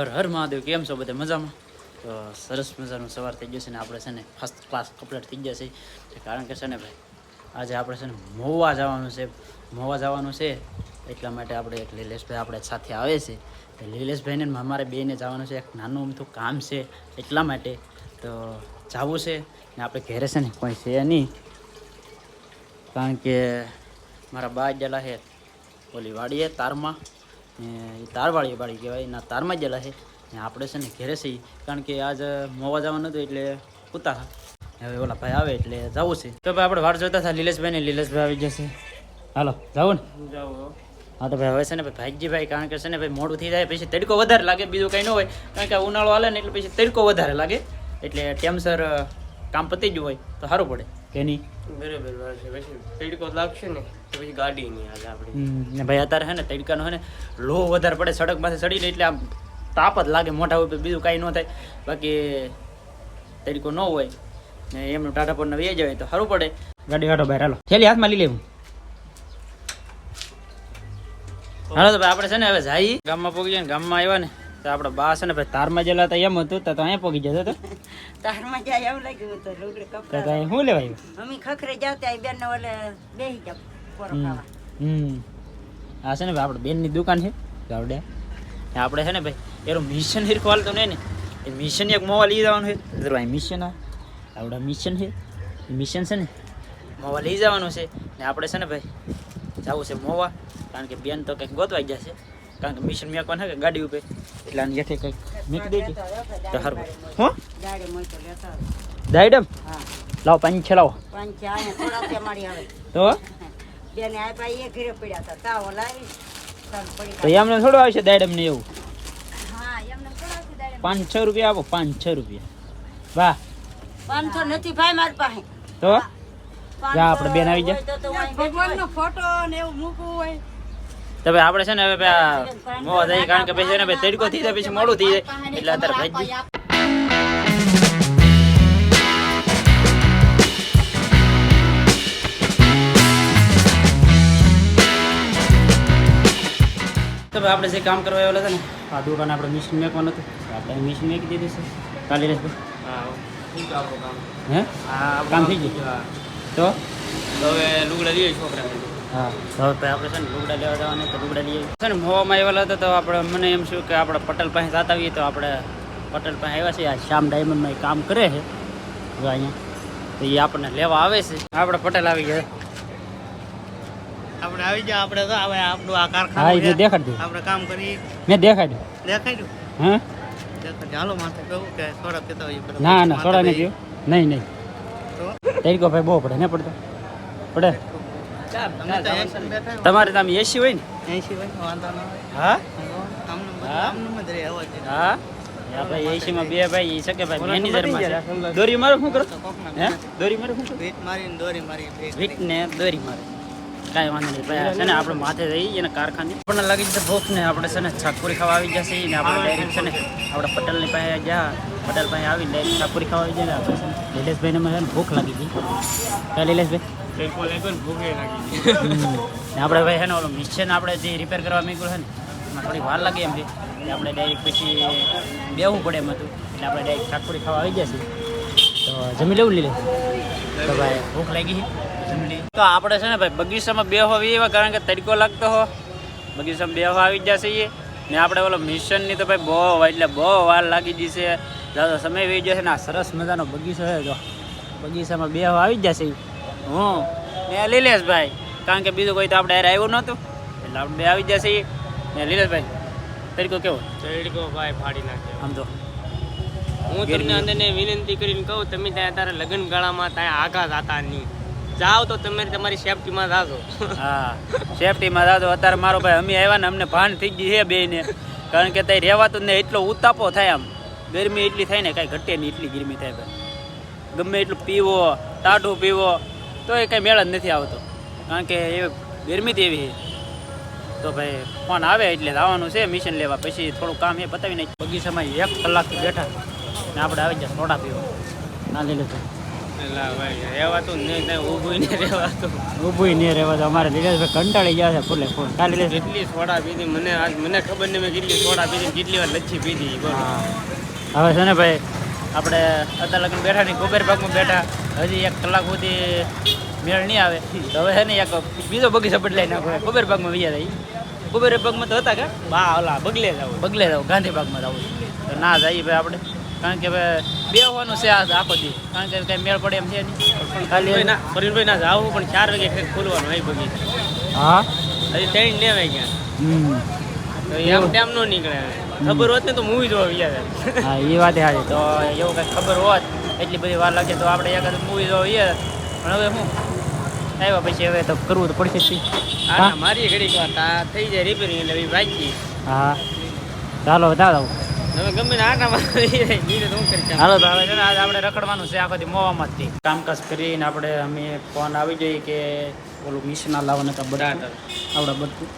હર હર મહાદેવ, કેમ છો બધા મજામાં? તો સરસ મજાનું સવાર થઈ જશે ને આપણે છે ને ફર્સ્ટ ક્લાસ કમ્પ્લીટ થઈ ગયા છે. કારણ કે છે ને ભાઈ, આજે આપણે છે ને મોવા જવાનું છે. મોવા જવાનું છે એટલા માટે આપણે એક લીલેશભાઈ આપણે સાથે આવે છે. તો લીલેશભાઈને અમારે બેને જવાનું છે, એક નાનું અમથું કામ છે એટલા માટે. તો જવું છે ને આપણે ઘરે છે ને કોઈ છે નહીં. કારણ કે મારા બા ગયેલા છે ઓલી વાડીએ તારમાં. એ તારવાળી વાળી કહેવાય એના તારમાં જ ગયેલા છે. ને આપણે છે ને ઘેરે છીએ કારણ કે આજ મોવા જવાનું હતું એટલે કૂતા હવે ઓલા ભાઈ આવે એટલે જવું છે. તો ભાઈ આપણે વાર જોતા હતા લીલેશભાઈ ને લીલેશભાઈ આવી જશે હાલો જવું ને. હા તો ભાઈ હવે છે ને ભાઈ ભાઈજીભાઈ કારણ કે છે ને ભાઈ મોડું થઈ જાય પછી તડકો વધારે લાગે બીજું કંઈ ન હોય કારણ કે ઉનાળો હાલે ને એટલે પછી તડકો વધારે લાગે. એટલે ટેમસર કામ પતી ગયું હોય તો સારું પડે. કે નહીં? બરાબર છે. તડકો લાગશે ને. પછી ગાડી નહીં હાલે આપણે. ને ભાઈ અત્યારે છે ને તડકાનો હે ને લો વધારે પડે સડકમાંથી સડી એટલે આમ તાપ જ લાગે મોઢા ઉપર બીજું કાંઈ ન થાય. બાકી તડકો ન હોય ને એમનું ટાટા પર વી જાય તો સારું પડે. ગાડી કાઢો બહાર હાલો. થેલી હાથમાં લઈ લેવું. હાલો તો ભાઈ આપણે છે ને હવે જઈએ ગામમાં પોગી જાય ને ગામમાં આવ્યા ને તો આપણે બા છે ને ભાઈ તારમાં જેલા હતા એમ હતું તો અહીંયા પહોંચી જતો તો તારમાં જાય એમ લાગ્યું તો લુગડે કપડા શું લેવાયું? મમ્મી ખખરે જાવ ત્યાં બેન ઓલે બેસી જાવ. પોરો હમ. આ છે ને ભાઈ આપણે બેનની દુકાન છે ગાવડે. આપણે છે ને ભાઈ એનું મિશન હિરખો હાલતો નહીં ને. એ મિશન એક મોવા લઈ જવાનું છે. ભાઈ મિશન આ આવડા મિશન છે. એ મિશન છે ને મોવા લઈ જવાનું છે. ને આપણે છે ને ભાઈ જવું છે મોવા કારણ કે બેન તો કંઈક ગોતવાઈ જશે કારણ કે મિશન મેકવાનું છે કે ગાડી ઉપર. એટલે આની હેઠે કંઈક મૂકી દેજે. તો હારું હો? હા. લાવો પાંચ છે લાવો પાંચ છે થોડા મારી આવે. તો બેને આપ્યા એ ઘરે પડ્યા હતા. તાવો લાવી તો એમને થોડું આવશે દાઈડમ ને એવું? હા એમને થોડા છે પાંચ છ રૂપિયા આપો પાંચ છ રૂપિયા. વાહ. પાંચસો નથી ભાઈ મારી પાસે. તો? જા આપણે બેન આવી જા ભગવાન ફોટો ને એવું મૂકવું હોય. તો ભાઈ આપણે છે ને હવે મોવા જઈએ કારણ કે પછી છે ને તડકો થઈ જાય પછી મોડું થઈ જાય. એટલે અત્યારે ભાઈ તો આપણે જે કામ કરવા આવેલા હતા ને? આ દુકાન આપણે મિશન મેકવાનું હતું. આપણે મિશન મેકી દીધી છે. કાલે ભાઈ હા હે કામ થઈ ગયું? હા. તો? હવે લુગડા લઈએ છોકરા હા. તો હવે આપણે છે ને લુગડા લેવા જવાના તો લુગડા લઈએ છે ને મોવામાં આવેલા હતા તો આપણે મને એમ શું કે આપણે પટેલ પાસે જતા આવીએ તો આપણે પટેલ પાસે આવ્યા છે આ શ્યામ ડાયમંડમાં એ કામ કરે છે. અહીંયા. તો એ આપણને લેવા આવે છે. આપણે પટેલ આવી ગયા. આપણે આવી જા આપણે તો હવે આપણું આ હા એ કારખાનું દેખાડ્યું આપણે કામ કરી મેં દેખાડ્યું દેખાડ્યું હા? દેખાડ્યું હાલો માથે કહું કે થોડા પીતા હોય ના ના સોડા બે. નહીં પીવું નહીં નહીં. તરીકો ભાઈ બહુ પડે ને પડતો? પડે. તમારે તમે એસી હોય ને? એસી હોય વાંધો ના હા? હા? એસીમાં બે. ભાઈ એ છે. ભાઈ. દોરી મારો શું કરો? હે? દોરી મારો શું કરો? વીટ મારીને દોરી મારી વીટ ને દોરી મારે. કાંઈ વાંધો નહીં. ભાઈ છે ને આપણે માથે જઈએ અને કારખાને આપણને લાગી જશે ભૂખ ને આપણે છે ને છાકપુરી ખાવા આવી જશે ને આપણે ડાયરેક્ટ છે ને આપણે પટેલની પાસે ગયા. પટેલ પાસે આવીને ડાયરેક્ટ છાકપુરી ખાવા આવી જાય ને આપણે છે ને નિલેશભાઈને મને ભૂખ લાગી ગઈ. હમ. આપણે ભાઈ છે ને ઓલું મિશન આપણે જે રિપેર કરવા માંગ્યું છે ને એમાં થોડી વાર લાગે એમ છે એટલે આપણે ડાયરેક્ટ પછી બેવું પડે એમ હતું. એટલે આપણે ડાયરેક્ટ શાકપુરી ખાવા આવી જશે તો જમી લેવું લીલે તો ભાઈ ભૂખ લાગી છે? તો આપણે છે ને ભાઈ બગીચામાં બે હોવી એવા કારણ કે તડકો લાગતો હો. બગીચામાં બે આવી જશે એ ને આપણે ઓલો મિશનની તો ભાઈ બહુ એટલે બહુ વાર લાગી જશે દાદા સમય વી જશે ને આ સરસ મજાનો બગીચો છે જો. બગીચામાં બે આવી જશે. હું ને લીલેશભાઈ કારણ કે બીજું કોઈ તો આપણે આવ્યું નહોતું. એટલે આપણે બે આવી જશે. ને લીલેશભાઈ તરીકો કેવો? તડકો ભાઈ ફાડી નાખે. આમ તો. હું તમને અંદરને વિનંતી કરીને કહું તમે ત્યાં તારા લગ્ન ગાળામાં ત્યાં આઘાત હતા નહીં. જાઓ તો તમે તમારી સેફટીમાં જાજો. હા, સેફટીમાં દાદો અત્યારે મારો ભાઈ અમે આવ્યા ને અમને ભાન થઈ ગઈ છે બેને કારણ કે ત્યાં તો ને એટલો ઉતાપો થાય આમ. ગરમી એટલી થાય ને, કાંઈ ઘટે નહીં એટલી ગરમી થાય ભાઈ. ગમે એટલું પીવો, ટાઢું પીવો તો એ કાંઈ મેળ જ નથી આવતો. કારણ કે એ ગરમી જ એવી તો ભાઈ, ફોન આવે એટલે આવવાનું છે, મિશન લેવા. પછી થોડું કામ એ પતાવી નાખ્યું બગીચામાં એક કલાકથી બેઠા. ને આપણે આવી જાય સોડા પીવા. ના ભાઈ. રહેવાતું નહીં ઊભું ને રહેવાતું ઊભું નહીં રહેવા તો અમારે લીલેશભાઈ કંટાળી ગયા છે ફૂલે ફૂલ. કાલે કેટલી સોડા પીધી? મને આજ મને ખબર નહીં મેં કેટલી સોડા પીધી કેટલી વાર લચ્છી પીધી. હવે છે ને ભાઈ આપણે અત્યારે લગ્ન બેઠા નહીં કુબેર બાગમાં બેઠા. હજી એક કલાક સુધી મેળ નહીં આવે. હવે છે ને એક બીજો બગીચો બદલાઈ નાખો. કુબેર બાગમાં વિયા રહી કુબેર બાગમાં તો હતા કે? બા ઓલા બગલે જાવ બગલે જાવ ગાંધી બાગમાં જવું તો ના જઈએ ભાઈ આપણે. કારણ કે હવે બે હોવાનું છે આ આખો દી કારણ કે કઈ મેળ પડે એમ છે નહીં. ખાલી ના ફરીનભાઈ ના જાવું પણ ચાર વાગે કંઈક ખોલવાનું હોય બગીચા હા? હજી ત્રણ ને વાગ્યા. ગયા તો એમ ટાઈમ નો નીકળે. ખબર હોત ને તો મૂવી જોવા ગયા હા એ વાત સાચી તો એવું કંઈક ખબર હોત એટલી બધી વાર લાગે તો આપણે એક મૂવી જોવા જઈએ પણ હવે શું આવ્યા પછી હવે તો કરવું તો પડશે હા? મારી ઘડીક વાત થઈ જાય રિપેરિંગ એટલે બાકી. હા. ચાલો ચાલો તમે ગમે ને આટા. હાલો તો હવે છે ને આજે આપણે રખડવાનું છે આખો દી મોવામાં જ કામકાજ કરીને આપણે અમે ફોન આવી જઈએ કે ઓલું મિશના લાવવાના હતા બધા આવડા બધું.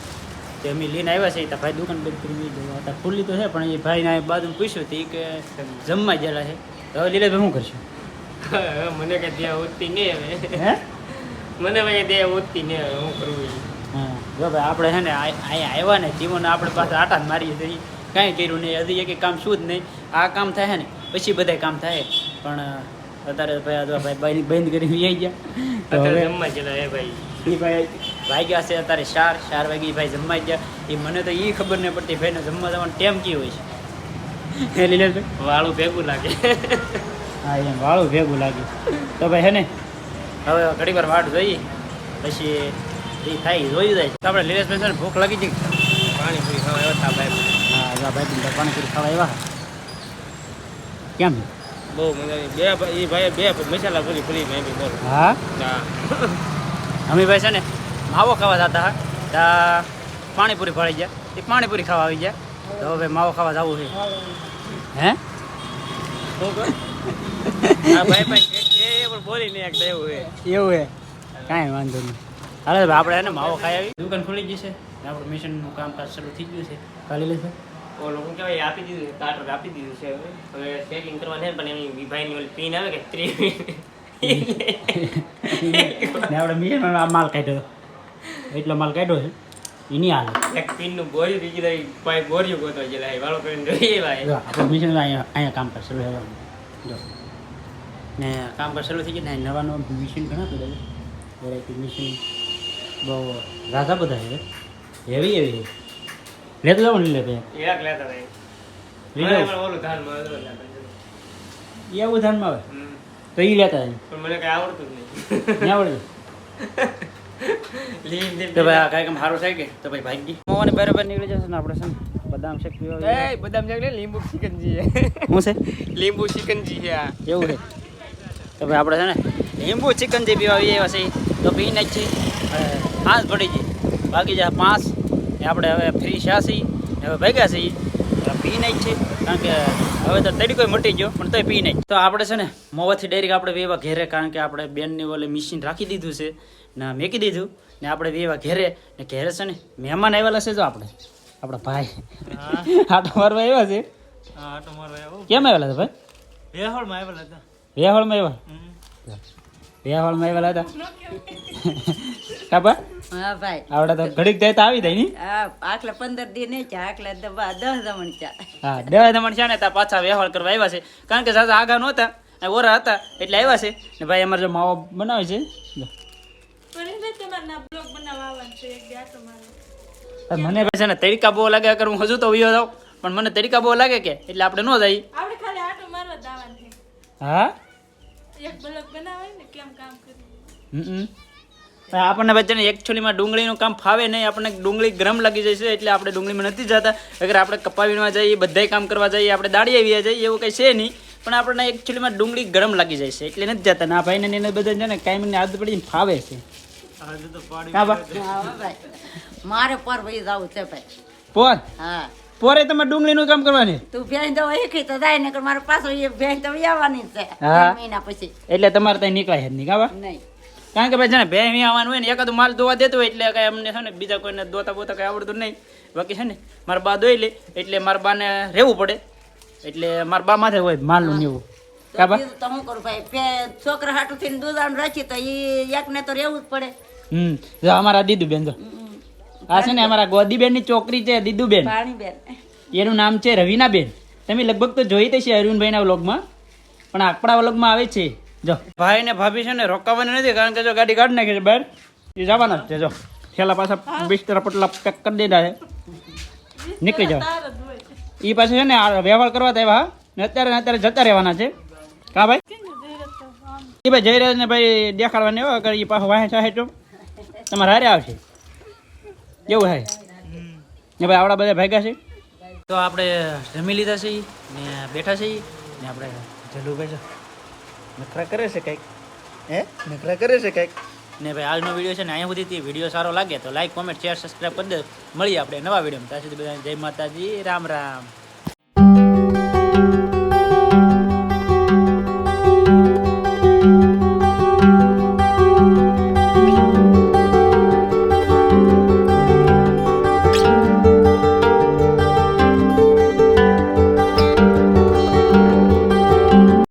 તે અમે લઈને આવ્યા છે તો ભાઈ દુકાન બંધ કરી દીધી. હતા ખુલ્લી તો છે પણ એ ભાઈને બાજુ પૂછ્યું હતી કે જમવા ગયેલા છે. તો હવે લીલા શું કરશું? મને કઈ દે ઉઠતી નહીં હવે. હે? મને ભાઈ દે ઉઠતી નહીં હવે હું કરવું હા જો ભાઈ આપણે છે ને અહીંયા આવ્યા ને જીવન આપણે પાસે આટા જ મારીએ છીએ કાંઈ કર્યું નહીં. હજી એક કામ શું જ નહીં. આ કામ થાય ને પછી બધા કામ થાય પણ અત્યારે ભાઈ જો ભાઈ બંધ કરી આવી ગયા. અત્યારે હવે જમવા ગયેલા હે ભાઈ. એ ભાઈ વાગ્યા છે અત્યારે ચાર ચાર વાગે ભાઈ જમવા ગયા. એ મને તો એ ખબર નહીં પડતી ભાઈને જમવા જવાનો ટેમ કી હોય છે. લીલાભાઈ? વાળું ભેગું લાગે. હા એમ વાળું ભેગું લાગે. તો ભાઈ હે ને? હવે ઘડી વાર વાટ જોઈએ. પછી એ થાય જોઈ જાય આપણે ને ભૂખ લાગી હતી પાણી પૂરી ખાવા આવ્યા તા ભાઈ જા ભાઈ તું પાણીપુરી ખાવા આવ્યા કેમ? બહુ મજા આવી બે ભાઈ- એ ભાઈ બે મસાલા પૂરી પૂરી મેં બી બોલ. હા? હા. અમે ભાઈ છે ને માવો ખાવા જતા હા. તા પાણીપુરી ભરાઈ ગયા. એ પાણીપુરી ખાવા આવી ગયા. તો હવે માવો ખાવા જવું છે. હે? આ ભાઈ ભાઈ કે કે એ પણ બોલી નહીં એકતા એવું હે એવું હે કાંઈ વાંધો નહીં. હાલે ભાઈ આપણે એને માવો ખાઈ આવી. દુકાન ખુલી ગઈ છે. ને આપણું મિશનનું કામકાજ શરૂ થઈ ગયું છે. ઓલો શું કહેવાય આપી દીધું છે કાર્ટર આપી દીધું છે હવે. હવે સેટિંગ કરવાનું છે પણ એની ભાઈની ઓલી પિન આવે કે ત્રી ને આપણે આ માલ કાઢ્યો એટલો માલ કાઢ્યો છે એની હાલ. એક પિનનું બોર્યું બીજી દઈ ભાઈ બોર્યું ગોતો ગયેલા વાળો કરીને જોઈએ ભાઈ જો મિશન અહીંયા અહીંયા કામ કરશે જો. ને પર શરૂ થઈ ગયું ને નવા નવા મિશન ઘણા બધા છે. વેરાયટી મિશન બહુ રાધા બધા છે. હેવી એવી લેતો જાવ ને લે ભાઈ. એક લેતા ભાઈ જાઓ ઓલું ધાનમાં એવું ધાનમાં આવે તો એ લેતા પણ મને કઈ આવડતું જ નહીં. ના આવડે? લીન લીન તો ભાઈ આ કાંઈ કામ થાય કે? તો ભાઈ ભાઈ મોવાની બરાબર નીકળી જશે ને આપણે છે ને? બદામ શેક પીવા એ બદામ જાગ લે લીંબુ શિકંજી હે શું છે? લીંબુ શિકંજી છે આ. એવું છે? તો ભાઈ આપણે છે ને લીંબુ ચિકન જે પીવા આવીએ એવા તો પી નાખી પાંચ પડી ગઈ. બાકી જે આ પાંચ એ આપણે હવે ફ્રી શાસી ને હવે ભેગા છીએ. પી પી છે કારણ કે હવે તો તરીકો મટી ગયો પણ તોય પી નહીં તો આપણે છે ને મોવાથી ડાયરેક્ટ આપણે વેવા ઘેરે કારણ કે આપણે બેનની ઓલે મશીન રાખી દીધું છે ને મેકી દીધું ને આપણે વેવા ઘેરે ને ઘેરે છે ને મહેમાન આવેલા છે જો આપણે. આપણા ભાઈ. આટો મારવા આવ્યા છે. કેમ આવેલા છે ભાઈ? વેહોળમાં આવેલા હતા. વેહાળમાં આવ્યા વેહાળમાં આવેલા હતા. કાપા હા ભાઈ. આવડે તો ઘડીક થાય તો આવી જાય ની? આ આખલા પંદર દી નહીં ચા આખલા દબા દસ દમણ ચા હા દસ દમણ છે ને પાછા વેહાળ કરવા આવ્યા છે. કારણ કે સાસા આગા નહોતા ઓરા હતા એટલે આવ્યા છે. ને ભાઈ અમારે જો માવો બનાવે છે. મને પછી ને તરીકા બહુ લાગે કરું હું હજુ તો વિયો જાઉં. પણ મને તરીકા બહુ લાગે કે એટલે આપણે ન જઈએ. આપણે ખાલી આટો મારવા જ છે. હા? એક બ્લોગ બનાવાય ને કેમ કામ કરવું આપણને ભાઈ છે ને એકચ્યુઅલીમાં ડુંગળીનું કામ ફાવે નહીં આપણને ડુંગળી ગરમ લાગી જાય છે એટલે આપણે ડુંગળીમાં નથી જતા. અગર આપણે કપાવીમાં જઈએ બધાય કામ કરવા જઈએ આપણે દાડી આવી જઈએ એવું કંઈ છે નહીં. પણ આપણને એકચ્યુઅલીમાં ડુંગળી ગરમ લાગી જાય છે એટલે નથી જતા. ના ભાઈને ને એને બધા છે ને કાયમને આદત પડીને ફાવે છે. મારે પર ભાઈ જવું છે ભાઈ. પર? હા. પોરે તમારે ડુંગળીનું કામ કરવાની? તું ભેંસ દવા એકી તો જાય નકર મારો પાછો એ ભેંસ તો આવવાની છે. હા. મહિના પછી. એટલે તમારે ત્યાં નીકળાય જ નહીં કાવા નહીં. કારણ કે ભાઈ છે ને આવવાનું હોય ને એકાદું માલ ધોવા દેતો હોય એટલે કઈ અમને છે ને બીજા કોઈને દોતા બોતા કઈ આવડતું નહીં. બાકી છે ને મારા બા દોઈ લે એટલે મારા બાને રહેવું પડે. એટલે મારા બા માથે હોય માલનું ને એવું. તો કાબા? તો કરું ભાઈ છોકરા હાટું થઈને આમ રાખી તો એ એકને તો રહેવું જ પડે. હમ જો અમારા દીદુબેન જો. આ છે ને અમારા ગોદીબેનની ચોકરી છે દીદુબેન. પાણીબેન એનું નામ છે રવીનાબેન. તમે લગભગ તો જોઈ છે અરવિંદભાઈના વ્લોગમાં. પણ આપણા વ્લોગમાં આવે છે. જો. ભાઈ ને ભાભી છે ને રોકાવાની નથી કારણ કે જો ગાડી કાઢી નાખી છે બહાર. એ જવાના જ છે જો. છેલ્લા પાછા બિસ્તરા પટલા પેક કરી દીધા છે. નીકળી જાવ હોય એ પાછું છે ને વ્યવહાર કરવા આવ્યા ને અત્યારે અત્યારે જતા રહેવાના છે. કા ભાઈ? જઈ રહ્યો એ ભાઈ જઈ ને ભાઈ દેખાડવાની એવા કરે એ પાછો વાહે ચાહે તો. તમારે હારે આવશે. કેવું ને ભાઈ આપણા બધા ભેગા છે? તો આપણે જમી લીધા છે ને બેઠા છે ને આપણે જલુભાઈ નખરા કરે છે કંઈક? હે? નખરા કરે છે કંઈક? ને ભાઈ આજનો વીડિયો છે ને અહીંયા સુધી વીડિયો સારો લાગે તો લાઈક કોમેન્ટ શેર સબસ્ક્રાઈબ કરી દે. મળીએ આપણે નવા વિડીયોમાં. ત્યાં સુધી બધા જય માતાજી, રામ રામ.